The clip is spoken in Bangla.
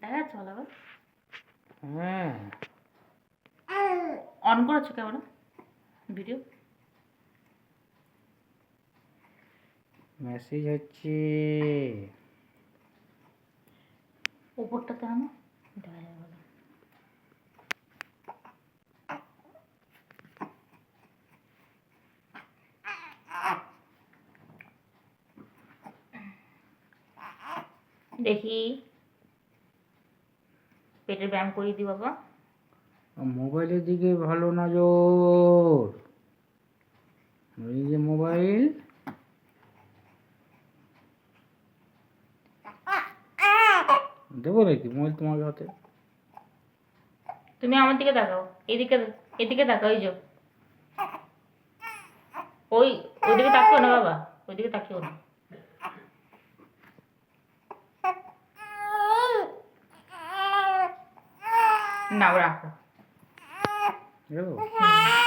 দেখা যাচ্ছে ভালো অন করেছ কেমন? ভিডিও? মেসেজ হচ্ছে আনো দেখা যাবে ভালো দেখি। পেটের ব্যায়াম করিয়ে দি বাবা। মোবাইলের দিকে ভালো নজর। এই যে মোবাইল। দেবো নাকি? মোবাইল তোমার হাতে। তুমি আমার দিকে তাকাও। এদিকে এদিকে তাকাও ওই যে। ওই ওইদিকে তাকিও না বাবা। ওইদিকে তাকিও না। না রাখো দেবো হুম।